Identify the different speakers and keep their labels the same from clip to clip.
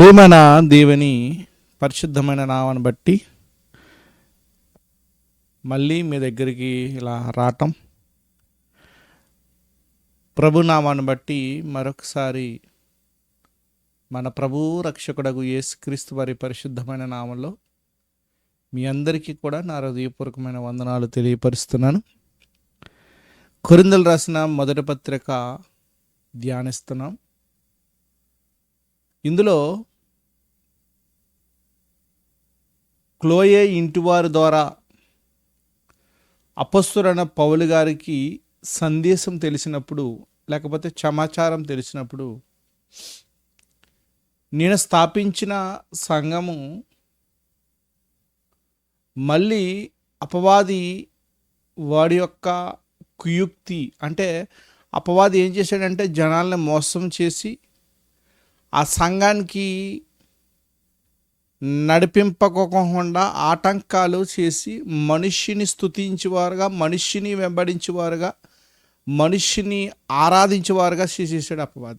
Speaker 1: ప్రేమన దేవుని పరిశుద్ధమైన నామాన్ని బట్టి మళ్ళీ మీ దగ్గరికి ఇలా రావటం. ప్రభు నామాన్ని బట్టి మరొకసారి మన ప్రభు రక్షకుడకు యేసుక్రీస్తు వారి పరిశుద్ధమైన నామంలో మీ అందరికీ కూడా నా హృదయపూర్వకమైన వందనాలు తెలియపరుస్తున్నాను. కొరిందలు రాసిన మొదటి పత్రిక ధ్యానిస్తున్నాం. ఇందులో క్లోయే ఇంటివారి ద్వారా అపస్తురైన పౌలు గారికి సందేశం తెలిసినప్పుడు లేకపోతే సమాచారం తెలిసినప్పుడు నేను స్థాపించిన సంఘము మళ్ళీ అపవాది వాడి యొక్క కుయుక్తి అంటే అపవాది ఏం చేశాడంటే జనాల్ని మోసం చేసి ఆ సంఘానికి నడిపింపకోకుండా ఆటంకాలు చేసి మనిషిని స్థుతించేవారుగా మనిషిని వెంబడించేవారుగా మనిషిని ఆరాధించేవారుగా చేసేసాడు అపవాది.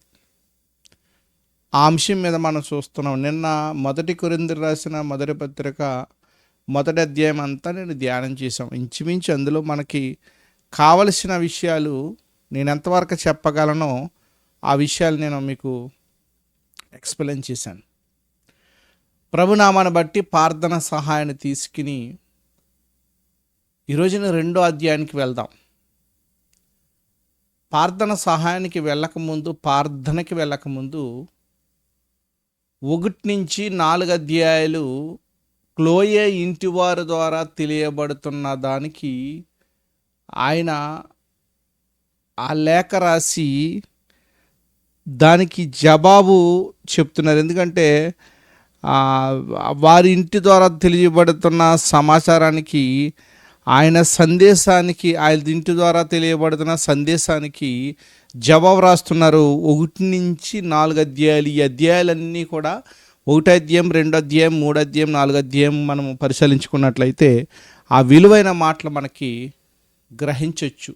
Speaker 1: ఆ అంశం మీద మనం చూస్తున్నాం. నిన్న మొదటి కొరిందరు రాసిన మొదటి పత్రిక మొదటి అధ్యాయం అంతా నేను ధ్యానం చేశాం. ఇంచుమించు అందులో మనకి కావలసిన విషయాలు నేను ఎంతవరకు చెప్పగలనో ఆ విషయాలు నేను మీకు ఎక్స్ప్లెయిన్ చేశాను. ప్రభునామాన్ని బట్టి ప్రార్థన సహాయాన్ని తీసుకుని ఈరోజున రెండో అధ్యాయానికి వెళ్దాం. ప్రార్థన సహాయానికి వెళ్ళకముందు ప్రార్థనకి వెళ్ళకముందు ఒకటి నుంచి నాలుగు అధ్యాయాలు క్లోయే ఇంటివారి ద్వారా తెలియబడుతున్న దానికి ఆయన ఆ లేఖ రాసి దానికి జవాబు చెప్తున్నారు. ఎందుకంటే వారి ఇంటి ద్వారా తెలియబడుతున్న సమాచారానికి ఆయన సందేశానికి ఆయన ఇంటి ద్వారా తెలియబడుతున్న సందేశానికి జవాబు రాస్తున్నారు. ఒకటి నుంచి నాలుగు అధ్యాయాలు. ఈ అధ్యాయాలన్నీ కూడా ఒకటో అధ్యాయం రెండు అధ్యాయం మూడు అధ్యాయం నాలుగు అధ్యాయం మనం పరిశీలించుకున్నట్లయితే ఆ విలువైన మాటలు మనకి గ్రహించవచ్చు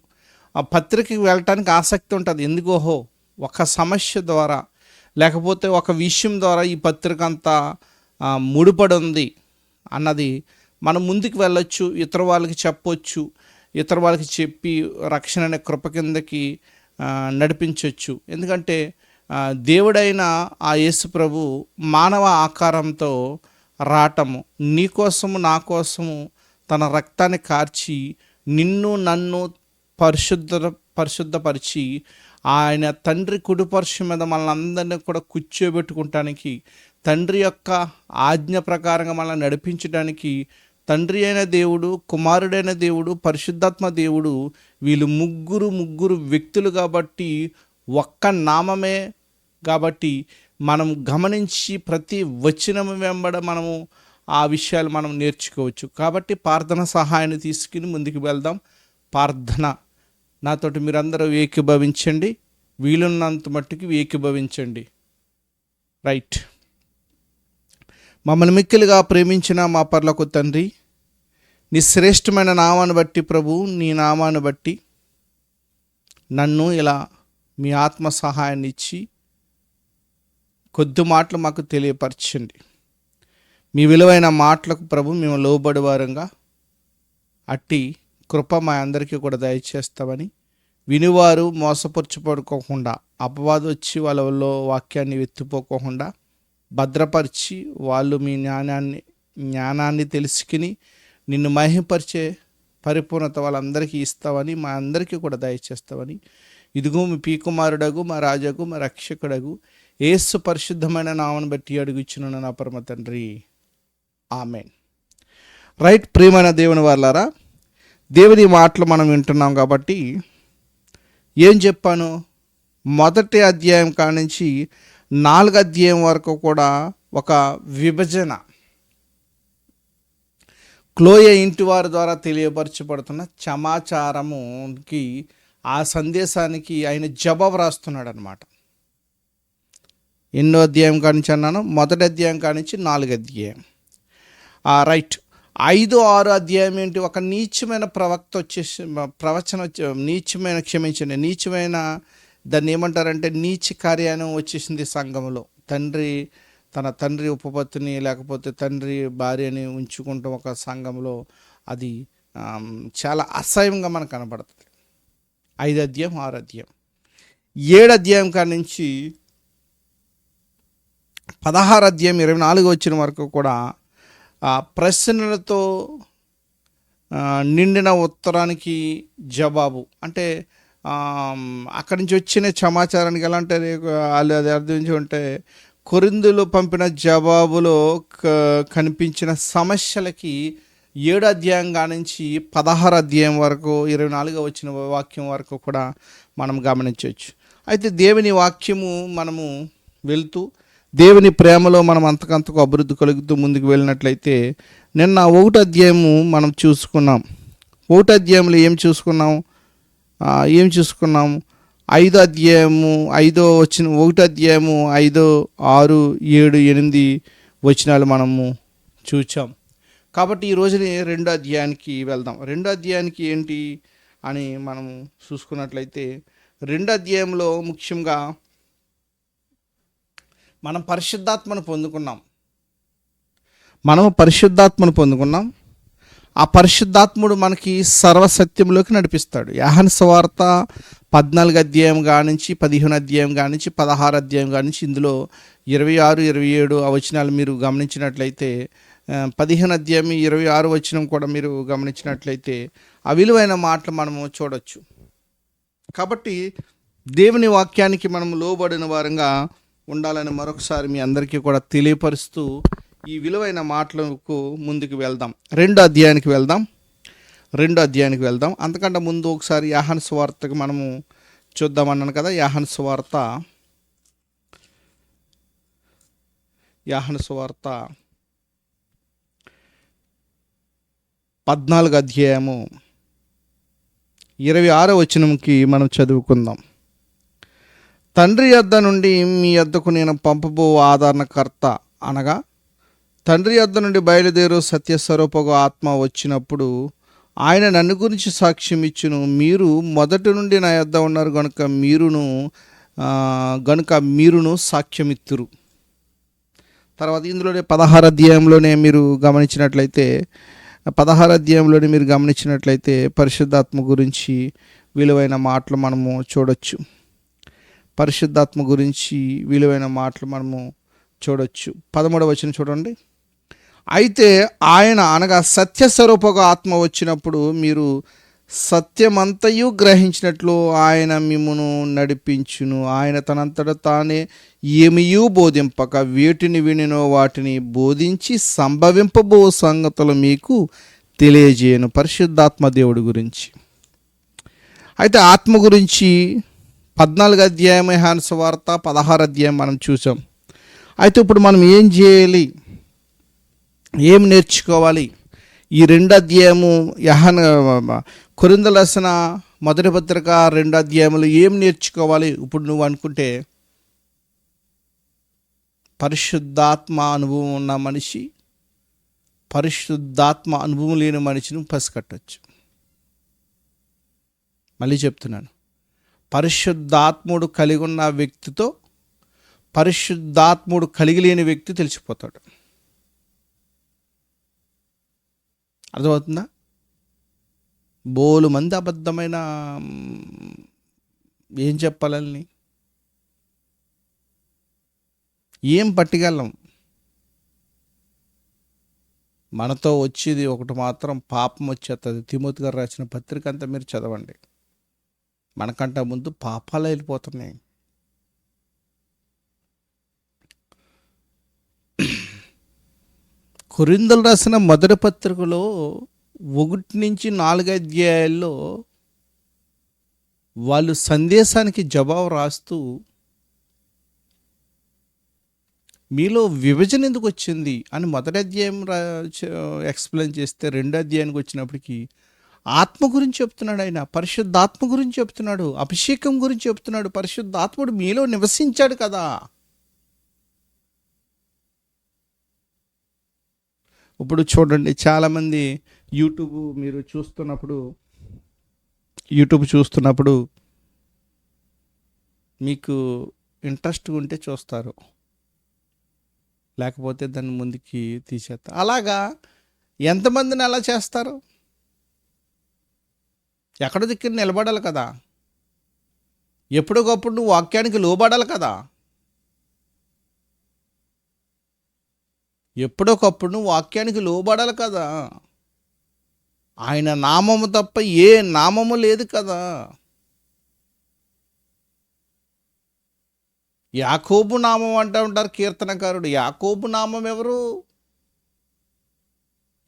Speaker 1: ఆ పత్రికకి వెళ్ళటానికి ఆసక్తి ఉంటుంది. ఎందుకోహో ఒక సమస్య ద్వారా లేకపోతే ఒక విషయం ద్వారా ఈ పత్రిక అంతా ముడిపడి ఉంది అన్నది మనం ముందుకు వెళ్ళొచ్చు ఇతర వాళ్ళకి చెప్పొచ్చు ఇతర వాళ్ళకి చెప్పి రక్షణ అనే కృప కిందకి నడిపించవచ్చు ఎందుకంటే దేవుడైన ఆ యేసు ప్రభు మానవ ఆకారంతో రాటము. నీ కోసము నా కోసము తన రక్తాన్ని కార్చి నిన్ను నన్ను పరిశుద్ధ పరిశుద్ధపరిచి ఆయన తండ్రి కుడిపరుషు మీద మనల్ని అందరినీ కూడా కూర్చోబెట్టుకుంటానికి తండ్రి యొక్క ఆజ్ఞ ప్రకారంగా మనల్ని నడిపించడానికి తండ్రి అయిన దేవుడు కుమారుడైన దేవుడు పరిశుద్ధాత్మ దేవుడు వీళ్ళు ముగ్గురు ముగ్గురు వ్యక్తులు కాబట్టి ఒక్క నామమే కాబట్టి మనం గమనించి ప్రతి వచనము వెంబడ మనము ఆ విషయాలు మనం నేర్చుకోవచ్చు. కాబట్టి ప్రార్థన సహాయాన్ని తీసుకుని ముందుకు వెళ్దాం. ప్రార్థన. నాతోటి మీరందరూ ఏకీభవించండి. వీలున్నంత మట్టుకు ఏకీభవించండి. రైట్. మమ్మల్ని మిక్కిలుగా ప్రేమించిన మా పర్లకు తండ్రి నీ శ్రేష్టమైన నామాన్ని బట్టి ప్రభు నీ నామాన్ని బట్టి నన్ను ఇలా మీ ఆత్మ సహాయాన్ని ఇచ్చి కొద్ది మాటలు మాకు తెలియపరచండి. మీ విలువైన మాటలకు ప్రభు మేము లోబడి వారంగా అట్టి కృప మా అందరికీ కూడా దయచేస్తామని వినివారు మోసపరుచుపడుకోకుండా అపవాదం వచ్చి వాళ్ళలో వాక్యాన్ని ఎత్తిపోకోకుండా భద్రపరిచి వాళ్ళు మీ జ్ఞానాన్ని జ్ఞానాన్ని తెలుసుకుని నిన్ను మహింపరిచే పరిపూర్ణత వాళ్ళందరికీ ఇస్తావని మా అందరికీ కూడా దయచేస్తావని ఇదిగో మీ పీకుమారుడగు మా రాజగు మా రక్షకుడగు ఏసు పరిశుద్ధమైన నామను బట్టి అడుగుచ్చిన నా పరమ తండ్రి. ఆమెన్. రైట్ ప్రియమైన దేవుని వాళ్ళారా దేవుని మాటలు మనం వింటున్నాం కాబట్టి ఏం చెప్పాను? మొదటి అధ్యాయం కానించి నాలుగు అధ్యాయం వరకు కూడా ఒక విభజన. క్లోయ ఇంటి వారి ద్వారా తెలియపరచబడుతున్న సమాచారముకి ఆ సందేశానికి ఆయన జవాబు రాస్తున్నాడు అనమాట ఎన్నో అధ్యాయం కానించి అన్నాను? మొదటి అధ్యాయం కానించి నాలుగు అధ్యాయం. ఆ రైట్. ఐదు ఆరు అధ్యాయం ఏంటి? ఒక నీచమైన ప్రవక్త వచ్చేసి ప్రవచన నీచమైన క్షమించండి. నీచమైన దాన్ని ఏమంటారంటే నీచి కార్యాన్ని వచ్చేసింది సంఘంలో. తండ్రి తన తండ్రి ఉపపత్తిని లేకపోతే తండ్రి భార్యని ఉంచుకుంటాం ఒక సంఘంలో. అది చాలా అసహ్యంగా మనకు కనబడుతుంది. ఐదు అధ్యాయం ఆరు అధ్యాయం. ఏడు అధ్యాయం కాడి నుంచి పదహారు అధ్యాయం ఇరవై నాలుగు వచ్చిన వరకు కూడా ప్రశ్నలతో నిండిన ఉత్తరానికి జవాబు. అంటే అక్కడి నుంచి వచ్చిన సమాచారానికి ఎలా అంటే వాళ్ళు అది అర్థం ఉంటే కొరిందులు పంపిన జవాబులో క- కనిపించిన సమస్యలకి ఏడు అధ్యాయం నుంచి పదహారు అధ్యాయం వరకు ఇరవై నాలుగో వచ్చిన వాక్యం వరకు కూడా మనం గమనించవచ్చు. అయితే దేవుని వాక్యము మనము వెళ్తూ దేవుని ప్రేమలో మనం అంతకంతకు అభివృద్ధి కలుగుతూ ముందుకు వెళ్ళినట్లయితే నిన్న ఒకటి అధ్యాయము మనం చూసుకున్నాం. ఒకటి అధ్యాయంలో ఏం చూసుకున్నాం? ఏం చూసుకున్నాం? ఐదో అధ్యాయము ఐదో వచ్చిన ఒకటి అధ్యాయము ఐదో ఆరు ఏడు ఎనిమిది వచనాలు మనము చూచాం. కాబట్టి ఈ రోజుని రెండో అధ్యాయానికి వెళ్దాం. రెండో అధ్యాయానికి ఏంటి అని మనము చూసుకున్నట్లయితే రెండో అధ్యాయంలో ముఖ్యంగా మనం పరిశుద్ధాత్మను పొందుకున్నాం. మనము పరిశుద్ధాత్మను పొందుకున్నాం. ఆ పరిశుద్ధాత్ముడు మనకి సర్వసత్యంలోకి నడిపిస్తాడు. యాహన్ సువార్త పద్నాలుగు అధ్యాయం కానించి పదిహేను అధ్యాయం కానించి పదహారు అధ్యాయం కానించి ఇందులో ఇరవై ఆరు ఇరవై ఏడు ఆ వచనాలు మీరు గమనించినట్లయితే పదిహేను అధ్యాయం ఇరవై ఆరు వచనం కూడా మీరు గమనించినట్లయితే ఆ విలువైన మాటలు మనము చూడొచ్చు. కాబట్టి దేవుని వాక్యానికి మనం లోబడిన వారంగా ఉండాలని మరొకసారి మీ అందరికీ కూడా తెలియపరుస్తూ ఈ విలువైన మాటలకు ముందుకు వెళ్దాం. రెండో అధ్యాయానికి వెళ్దాం. రెండో అధ్యాయానికి వెళ్దాం. అంతకంటే ముందు ఒకసారి యాహన్ స్వార్తకు మనము చూద్దామన్నాను కదా యాహన్ స్వార్త. యాహన్ స్వార్త పద్నాలుగు అధ్యాయము ఇరవై ఆరో వచనంకి మనం చదువుకుందాం. తండ్రి యొద్ద నుండి మీ యొద్దకు నేను పంపబో ఆదరణకర్త అనగా తండ్రి యొద్ద నుండి బయలుదేరు సత్యస్వరూపకు ఆత్మ వచ్చినప్పుడు ఆయన నన్ను గురించి సాక్ష్యం ఇచ్చును. మీరు మొదటి నుండి నా యొద్ద ఉన్నారు గనుక మీరును గనుక మీరును సాక్ష్యమిత్తురు. తర్వాత ఇందులోనే పదహారు అధ్యాయంలోనే మీరు గమనించినట్లయితే పదహారు అధ్యాయంలోనే మీరు గమనించినట్లయితే పరిశుద్ధాత్మ గురించి విలువైన మాటలు మనము చూడొచ్చు. పరిశుద్ధాత్మ గురించి విలువైన మాటలు మనము చూడొచ్చు. పదమూడవ వచ్చిన చూడండి. అయితే ఆయన అనగా సత్యస్వరూపక ఆత్మ వచ్చినప్పుడు మీరు సత్యమంతయు గ్రహించినట్లు ఆయన మిమ్మును నడిపించును. ఆయన తనంతట తానే ఏమియూ బోధింపక వేటిని వినినో వాటిని బోధించి సంభవింపబో సంగతులు మీకు తెలియజేయను పరిశుద్ధాత్మ దేవుడి గురించి. అయితే ఆత్మ గురించి పద్నాలుగు అధ్యాయం హాన్స్ వార్త పదహారు అధ్యాయం మనం చూసాం. అయితే ఇప్పుడు మనం ఏం చేయాలి? ఏం నేర్చుకోవాలి? ఈ రెండు అధ్యాయము యహన్ కొరిందలసన మొదటి పత్రిక రెండు అధ్యాయములు ఏం నేర్చుకోవాలి? ఇప్పుడు నువ్వు అనుకుంటే పరిశుద్ధాత్మ అనుభవం ఉన్న మనిషి పరిశుద్ధాత్మ అనుభవం లేని మనిషిని పసికట్టచ్చు మళ్ళీ చెప్తున్నాను. పరిశుద్ధాత్ముడు కలిగి ఉన్న వ్యక్తితో పరిశుద్ధాత్ముడు కలిగి లేని వ్యక్తి తెలిసిపోతాడు. అర్థమవుతుందా? బోలు మంది అబద్ధమైన ఏం చెప్పాలని? ఏం పట్టుకెళ్ళం? మనతో వచ్చేది ఒకటి మాత్రం పాపం వచ్చేస్తుంది తిమోతి గారు రాసిన పత్రిక అంతా మీరు చదవండి. మనకంటే ముందు పాపాలు వెళ్ళిపోతున్నాయి. కొరిందలు రాసిన మొదటి పత్రికలో ఒకటి నుంచి నాలుగు అధ్యాయాల్లో వాళ్ళు సందేశానికి జవాబు రాస్తూ మీలో విభజన ఎందుకు వచ్చింది అని మొదటి అధ్యాయం రా ఎక్స్ప్లెయిన్ చేస్తే రెండో అధ్యాయానికి వచ్చినప్పటికీ ఆత్మ గురించి చెప్తున్నాడు ఆయన పరిశుద్ధాత్మ గురించి చెప్తున్నాడు అభిషేకం గురించి చెప్తున్నాడు పరిశుద్ధాత్ముడు మీలో నివసించాడు కదా. ఇప్పుడు చూడండి చాలామంది యూట్యూబ్ మీరు చూస్తున్నప్పుడు యూట్యూబ్ చూస్తున్నప్పుడు మీకు ఇంట్రెస్ట్ ఉంటే చూస్తారు. లేకపోతే దాన్ని ముందుకి తీసేస్తారు. అలాగా ఎంతమందిని అలా చేస్తారు? ఎక్కడ దిక్కు నిలబడాలి కదా? ఎప్పటికప్పుడు నువ్వు వాక్యానికి లోబడాలి కదా? ఎప్పుడొకప్పుడు నువ్వు వాక్యానికి లోబడాలి కదా? ఆయన నామము తప్ప ఏ నామము లేదు కదా? యాకోబు నామం అంటూ ఉంటారు కీర్తనకారుడు. యాకోబు నామం ఎవరు?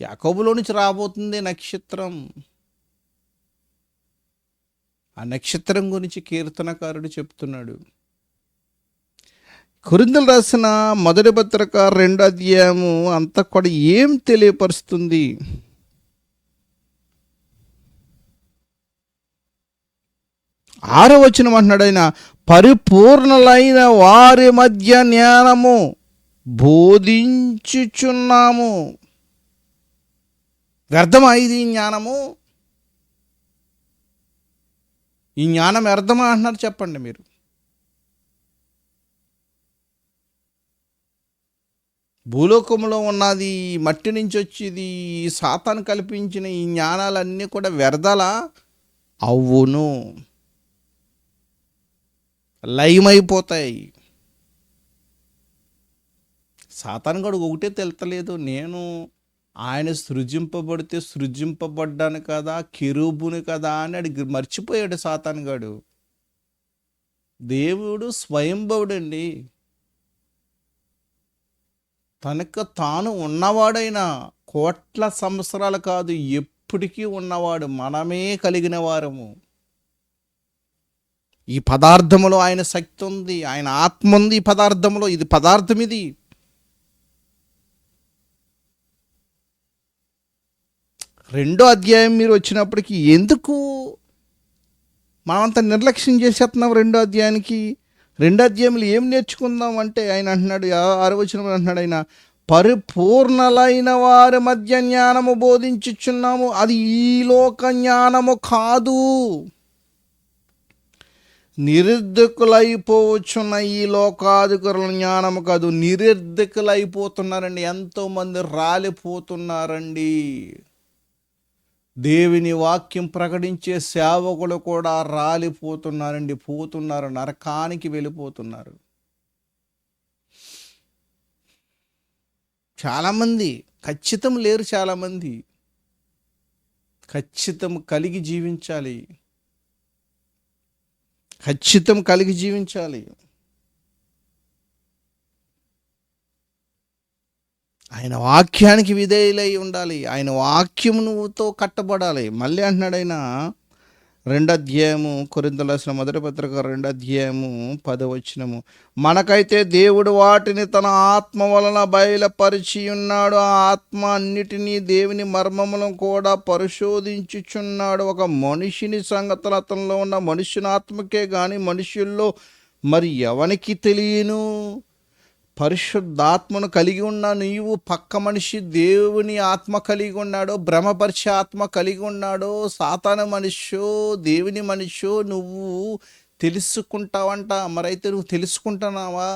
Speaker 1: యాకోబులో నుంచి రాబోతుంది నక్షత్రం. ఆ నక్షత్రం గురించి కీర్తనకారుడు చెప్తున్నాడు. కురిందలు రాసిన మొదటి పత్రిక రెండు అధ్యాయము అంతా కూడా ఏం తెలియపరుస్తుంది? ఆరో వచనం అంటున్నాడు ఆయన పరిపూర్ణలైన వారి మధ్య జ్ఞానము బోధించుచున్నాము. వ్యర్థమా ఇది జ్ఞానము? ఈ జ్ఞానం వ్యర్థమా అంటున్నారు చెప్పండి మీరు. భూలోకంలో ఉన్నది మట్టి నుంచి వచ్చేది సాతాను కల్పించిన ఈ జ్ఞానాలన్నీ కూడా వ్యర్థలా? అవును. లయమైపోతాయి. సాతాను గడు ఒకటే తెలుతలేదు నేను ఆయన సృజింపబడితే సృజింపబడ్డాను కదా కెరూబుని కదా అని అడిగి మర్చిపోయాడు సాతానుగాడు దేవుడు స్వయంభవుడండి. తనకు తాను ఉన్నవాడైనా కోట్ల సంవత్సరాలు కాదు ఎప్పటికీ ఉన్నవాడు మనమే కలిగిన వారము. ఈ పదార్థములో ఆయన శక్తి ఉంది ఆయన ఆత్మ ఉంది ఈ పదార్థములో ఇది పదార్థం ఇది. రెండో అధ్యాయం మీరు వచ్చినప్పటికీ ఎందుకు మనమంతా నిర్లక్ష్యం చేసేస్తున్నాం రెండో అధ్యాయానికి? రెండో అధ్యాయంలో ఏం నేర్చుకుందాం అంటే ఆయన అంటున్నాడు ఆరవచనం అంటున్నాడు ఆయన పరిపూర్ణలైన వారి మధ్య జ్ఞానము బోధించుచున్నాము. అది ఈ లోక జ్ఞానము కాదు. నిరుద్ధకులైపోవచ్చున్న ఈ లోకాధికారుల జ్ఞానము కాదు. నిరుద్ధకులైపోతున్నారండి ఎంతోమంది రాలిపోతున్నారండి. దేవుని వాక్యం ప్రకటించే సేవకులు కూడా రాలిపోతున్నారండి పోతున్నారు నరకానికి వెళ్ళిపోతున్నారు. చాలామంది ఖచ్చితం లేరు చాలామంది. ఖచ్చితం కలిగి జీవించాలి. ఖచ్చితం కలిగి జీవించాలి. ఆయన వాక్యానికి విధేయులై ఉండాలి. ఆయన వాక్యమునుతో కట్టబడాలి. మళ్ళీ అంటున్నాడు ఆయన రెండు అధ్యాయము కొరింతలసిన మొదటి పత్రిక రెండు అధ్యాయము పదవచనము. మనకైతే దేవుడు వాటిని తన ఆత్మ వలన బయలుపరిచి ఉన్నాడు. ఆ ఆత్మ అన్నిటినీ దేవుని మర్మములను కూడా పరిశోధించుచున్నాడు. ఒక మనిషిని సంగతులు అతనిలో ఉన్న మనుషుని ఆత్మకే కానీ మనుషుల్లో మరి ఎవనికి తెలియను? పరిశుద్ధాత్మను కలిగి ఉన్న నీవు పక్క మనిషి దేవుని ఆత్మ కలిగి ఉన్నాడో భ్రమపరిచే ఆత్మ కలిగి ఉన్నాడో సాతాన మనిషో దేవుని మనిషో నువ్వు తెలుసుకుంటావంట. మరైతే నువ్వు తెలుసుకుంటున్నావా?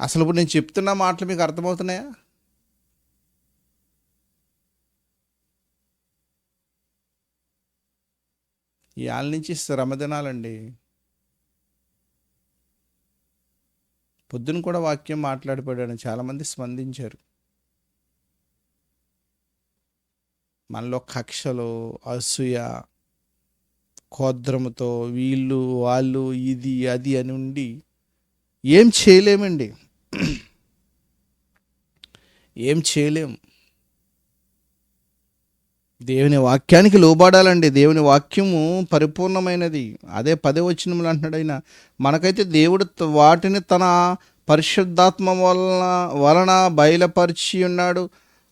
Speaker 1: అసలు ఇప్పుడు నేను చెప్తున్న మాటలు మీకు అర్థమవుతున్నాయా? ఇవాళ నుంచి శ్రమదినాలండి. పొద్దున కూడా వాక్యం మాట్లాడిపోయాడు చాలామంది స్పందించారు. మనలో కక్షలు అసూయ కోద్రముతో వీళ్ళు వాళ్ళు ఇది అది అని ఉండి ఏం చేయలేమండి. ఏం చేయలేము దేవుని వాక్యానికి లోబడాలండి. దేవుని వాక్యము పరిపూర్ణమైనది. అదే పదే వచ్చినములు అంటున్నాడు ఆయన. మనకైతే దేవుడు వాటిని తన పరిశుద్ధాత్మ వలన వలన బయలుపరిచి ఉన్నాడు.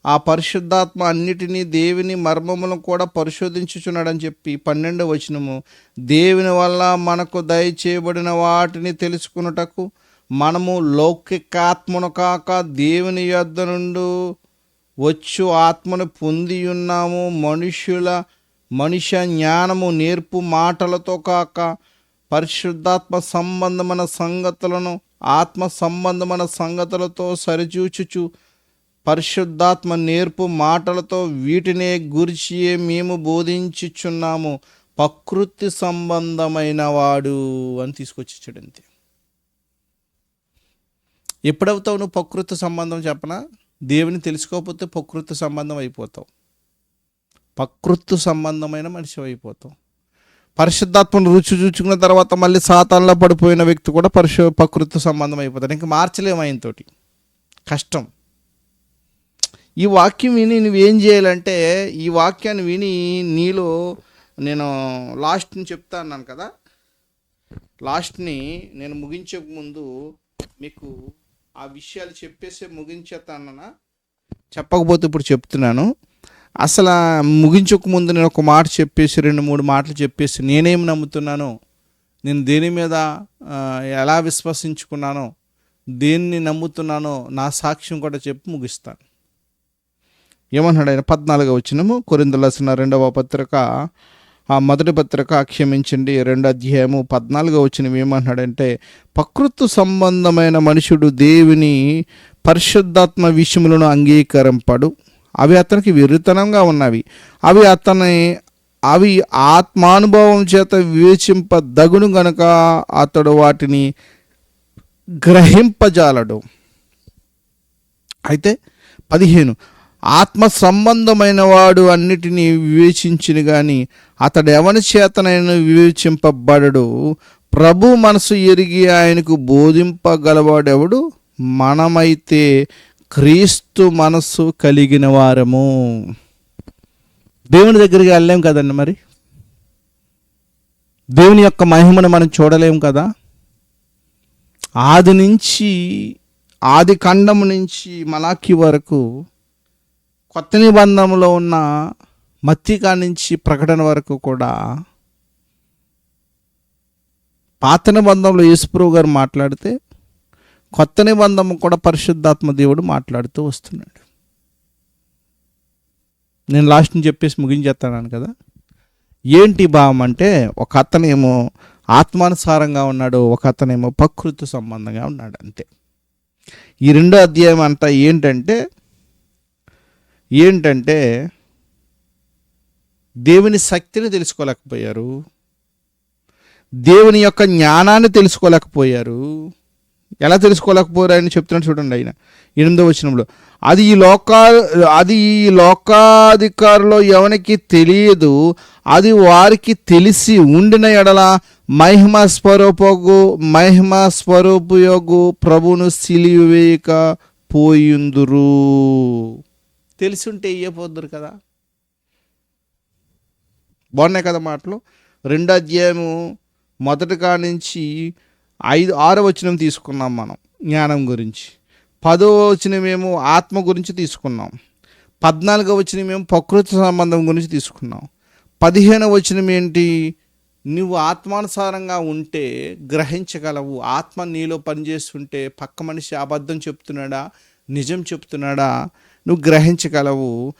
Speaker 1: ఆ పరిశుద్ధాత్మ అన్నిటినీ దేవుని మర్మములను కూడా పరిశోధించుచున్నాడని చెప్పి పన్నెండు వచనము. దేవుని వల్ల మనకు దయచేయబడిన వాటిని తెలుసుకున్నటకు మనము లౌకికాత్మను కాక దేవుని యొద్ద నుండి వచ్చు ఆత్మను పొంది ఉన్నాము మనుష్యుల మనుష్య జ్ఞానము నేర్పు మాటలతో కాక పరిశుద్ధాత్మ సంబంధమైన సంగతులను ఆత్మ సంబంధమైన సంగతులతో సరిచూచుచు పరిశుద్ధాత్మ నేర్పు మాటలతో వీటినే గురిచియే మేము బోధించుచున్నాము. ప్రకృతి సంబంధమైన వాడు అని తీసుకొచ్చి అంతే ఎప్పుడవుతావు నువ్వు ప్రకృతి సంబంధం చెప్పనా? దేవుని తెలుసుకోకపోతే ప్రకృతి సంబంధం అయిపోతాం ప్రకృతి సంబంధమైన మనిషి అయిపోతాం పరిశుద్ధాత్మను రుచి చూచుకున్న తర్వాత మళ్ళీ సాతాన్లో పడిపోయిన వ్యక్తి కూడా పరిశు ప్రకృతి సంబంధం అయిపోతాడు. ఇంకా మార్చలేము ఆయనతోటి కష్టం. ఈ వాక్యం విని నువ్వేం చేయాలంటే ఈ వాక్యాన్ని విని నీలో నేను లాస్ట్ని చెప్తా అన్నాను కదా? లాస్ట్ని నేను ముగించక ముందు మీకు ఆ విషయాలు చెప్పేసే ముగించేస్తానన్నా చెప్పకపోతే ఇప్పుడు చెప్తున్నాను. అసలు ముగించక ముందు నేను ఒక మాట చెప్పేసి రెండు మూడు మాటలు చెప్పేసి నేనేం నమ్ముతున్నానో నేను దేని మీద ఎలా విశ్వసించుకున్నానో దేన్ని నమ్ముతున్నానో నా సాక్ష్యం కూడా చెప్పి ముగిస్తాను. ఏమన్నాడు ఆయన? పద్నాలుగో వచ్చినము కొరిందలసిన రెండవ పత్రిక ఆ మొదటి పత్రిక క్షమించండి రెండు అధ్యాయము పద్నాలుగో వచ్చినవి ఏమన్నాడంటే ప్రకృతి సంబంధమైన మనుషుడు దేవుని పరిశుద్ధాత్మ విషయములను అంగీకరింపడు. అవి అతనికి విరుతనంగా ఉన్నవి. అవి అతని అవి ఆత్మానుభవం చేత వివేచింపదగును గనుక అతడు వాటిని గ్రహింపజాలడు. అయితే పదిహేను ఆత్మ సంబంధమైన వాడు అన్నిటినీ వివేచించిన గాని అతడు ఎవని చేతనైనా వివేచింపబడడు. ప్రభు మనసు ఎరిగి ఆయనకు బోధింపగలవాడెవడు? మనమైతే క్రీస్తు మనస్సు కలిగిన వారము. దేవుని దగ్గరికి వెళ్ళలేం కదండి మరి? దేవుని యొక్క మహిమను మనం చూడలేం కదా? ఆది నుంచి ఆది ఖండము నుంచి మలాఖీ వరకు కొత్త నిబంధనలో ఉన్న మత్తికా నుంచి ప్రకటన వరకు కూడా పాత నిబంధనలో యేసుప్రభు గారు మాట్లాడితే కొత్త నిబంధన కూడా పరిశుద్ధాత్మ దేవుడు మాట్లాడుతూ వస్తున్నాడు. నేను లాస్ట్ని చెప్పేసి ముగించేస్తాను కదా? ఏంటి భావం అంటే ఒక అతనేమో ఆత్మానుసారంగా ఉన్నాడు ఒక అతనేమో ప్రకృతి సంబంధంగా ఉన్నాడు అంతే. ఈ రెండో అధ్యాయం అంతా ఏంటంటే ఏంటంటే దేవుని శక్తిని తెలుసుకోలేకపోయారు. దేవుని యొక్క జ్ఞానాన్ని తెలుసుకోలేకపోయారు. ఎలా తెలుసుకోలేకపోయారని చెప్తున్నాడు చూడండి ఆయన ఎనిమిదో వచనంలో. అది ఈ లోకా అది ఈ లోకాధికారులో ఎవరికి తెలియదు అది వారికి తెలిసి ఉండిన ఎడల మహిమ స్వరూపగు మహిమ స్వరూపయోగు ప్రభును సిలివేయక పోయిందురు. తెలిసి ఉంటే ఇయ్యపోద్దురు కదా బాగున్నాయి కదా మాటలు. రెండో అధ్యాయము మొదటి నుంచి ఐదు ఆరో వచనం తీసుకున్నాం మనం జ్ఞానం గురించి. పదో వచనమేమో ఆత్మ గురించి తీసుకున్నాం. పద్నాలుగో వచనమేమో ప్రకృతి సంబంధం గురించి తీసుకున్నాం. పదిహేనో వచనం ఏంటి? నువ్వు ఆత్మానుసారంగా ఉంటే గ్రహించగలవు. ఆత్మ నీలో పనిచేస్తుంటే పక్క మనిషి అబద్ధం చెప్తున్నాడా? నిజం చెప్తున్నాడా? నువ్వు గ్రహించగలవు.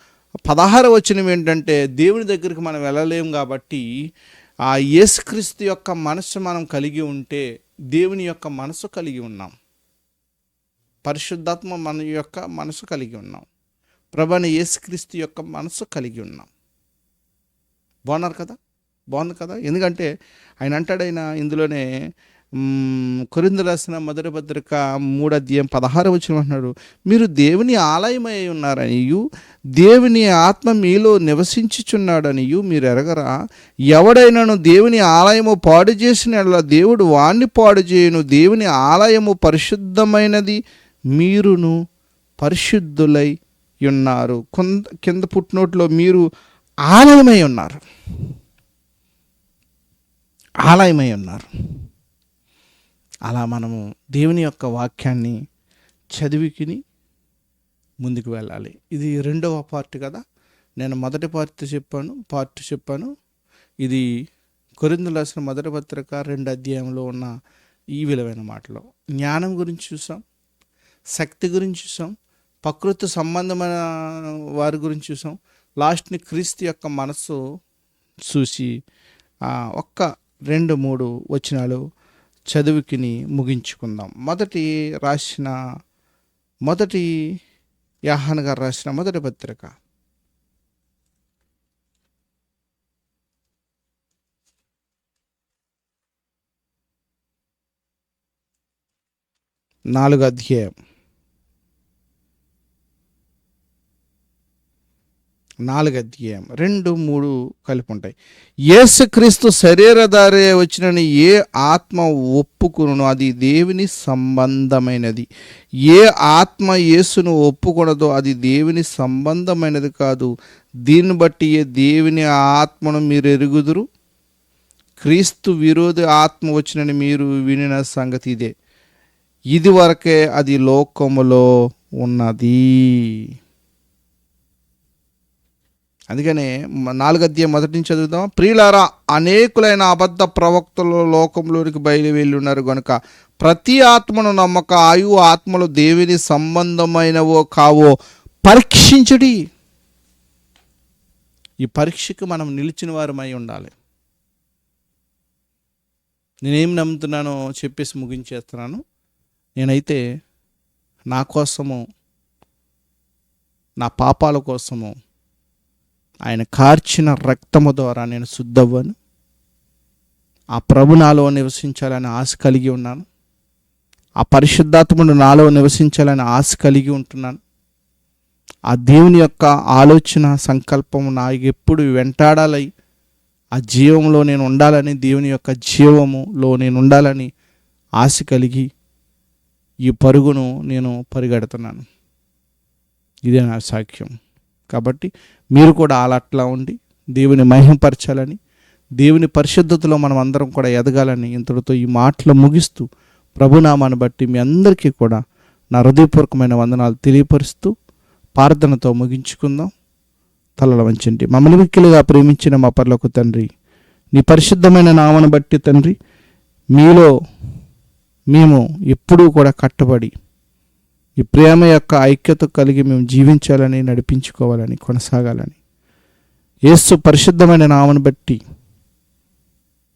Speaker 1: పదహారు వచనం ఏంటంటే దేవుని దగ్గరికి మనం వెళ్ళలేము కాబట్టి ఆ యేసుక్రీస్తు యొక్క మనసు మనం కలిగి ఉంటే దేవుని యొక్క మనసు కలిగి ఉన్నాం. పరిశుద్ధాత్మ మన యొక్క మనసు కలిగి ఉన్నాం. ప్రభని యేసుక్రీస్తు యొక్క మనసు కలిగి ఉన్నాం. బాగున్నారు కదా? బాగుంది కదా? ఎందుకంటే ఆయన అంటాడైనా ఇందులోనే కొరింద రాసిన మొదటి పత్రిక మూడు అధ్యాయం పదహారు వచ్చిన అంటున్నాడు మీరు దేవుని ఆలయమై ఉన్నారనియు దేవుని ఆత్మ మీలో నివసించుచున్నాడనియు మీరు ఎరగరా? ఎవడైనాను దేవుని ఆలయము పాడు చేసిన దేవుడు వాణ్ణి పాడు చేయను దేవుని ఆలయము పరిశుద్ధమైనది మీరును పరిశుద్ధులై ఉన్నారు. కొంత కింద పుట్టినోట్లో మీరు ఆలయమై ఉన్నారు. ఆలయమై ఉన్నారు. అలా మనము దేవుని యొక్క వాక్యాన్ని చదివికిని ముందుకు వెళ్ళాలి. ఇది రెండవ పార్ట్ కదా. నేను మొదటి పార్ట్ చెప్పాను పార్ట్ చెప్పాను. ఇది కొరిందులు రాసిన మొదటి పత్రిక రెండు అధ్యాయంలో ఉన్న ఈ విలువైన మాటలు. జ్ఞానం గురించి చూసాం శక్తి గురించి చూసాం ప్రకృతి సంబంధమైన వారి గురించి చూసాం. లాస్ట్ని క్రీస్తు యొక్క మనస్సు చూసి ఒక్క రెండు మూడు వచనాలు చదువుకిని ముగించుకుందాం. మొదటి రాసిన మొదటి యాహాన్ గారు రాసిన మొదటి పత్రిక. నాలుగు అధ్యాయం. నాలుగు అధ్యాయం రెండు మూడు కలిపి ఉంటాయి యేసుక్రీస్తు శరీరధారే వచ్చినని ఏ ఆత్మ ఒప్పుకును అది దేవుని సంబంధమైనది. ఏ ఆత్మ యేసును ఒప్పుకొనదో అది దేవుని సంబంధమైనది కాదు. దీన్ని బట్టి ఏ దేవుని ఆత్మను మీరు ఎరుగుదురు? క్రీస్తు విరోధి ఆత్మ వచ్చినని మీరు వినిన సంగతి ఇదే. ఇది వరకే అది లోకములో ఉన్నది. అందుకనే మ- నాలుగు అధ్యాయం మొదటి నుంచి చదువుదాం. ప్రియులారా అనేకులైన అబద్ధ ప్రవక్తలు లోకంలోనికి బయలు వెళ్ళి ఉన్నారు గనుక ప్రతి ఆత్మను నమ్మక ఆయు ఆత్మలు దేవుని సంబంధమైనవో కావో పరీక్షించుడి. ఈ పరీక్షకు మనం నిలిచిన వారమై ఉండాలి. నేనేం నమ్ముతున్నానో చెప్పేసి ముగించేస్తున్నాను. నేనైతే నా కోసము నా పాపాల కోసము ఆయన కార్చిన రక్తము ద్వారా నేను శుద్ధవ్వను. ఆ ప్రభు నాలో నివసించాలని ఆశ కలిగి ఉన్నాను. ఆ పరిశుద్ధాత్ముడు నాలో నివసించాలని ఆశ కలిగి ఉంటున్నాను. ఆ దేవుని యొక్క ఆలోచన సంకల్పం నా ఎప్పుడు వెంటాడాలి. ఆ జీవంలో నేను ఉండాలని దేవుని యొక్క జీవములో నేను ఉండాలని ఆశ కలిగి ఈ పరుగును నేను పరిగెడుతున్నాను. ఇదే నా సాక్ష్యం. కాబట్టి మీరు కూడా అలా అట్లా ఉండి దేవుని మహిమపరచాలని దేవుని పరిశుద్ధతలో మనం అందరం కూడా ఎదగాలని ఇంతటితో ఈ మాటలు ముగిస్తూ ప్రభునామాను బట్టి మీ అందరికీ కూడా నా హృదయపూర్వకమైన వందనాలు తెలియపరుస్తూ ప్రార్థనతో ముగించుకుందాం. తలల వంచండి. మమ్మల్ని మిక్కిలుగా ప్రేమించిన మా పర్లకు తండ్రి నీ పరిశుద్ధమైన నామను బట్టి తండ్రి మీలో మేము ఎప్పుడూ కూడా కట్టబడి ఈ ప్రేమ యొక్క ఐక్యత కలిగి మేము జీవించాలని నడిపించుకోవాలని కొనసాగాలని. యేసు పరిశుద్ధమైన నామను బట్టి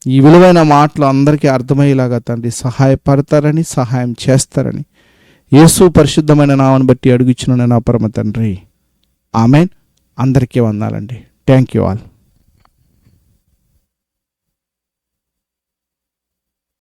Speaker 1: ఈ విలువైన మాటలు అందరికీ అర్థమయ్యేలాగా తండ్రి సహాయపడతారని సహాయం చేస్తారని యేసు పరిశుద్ధమైన నామను బట్టి అడుగుచున్న నా పరమ తండ్రి. ఆమెన్. అందరికీ వందాలండి. Thank you all.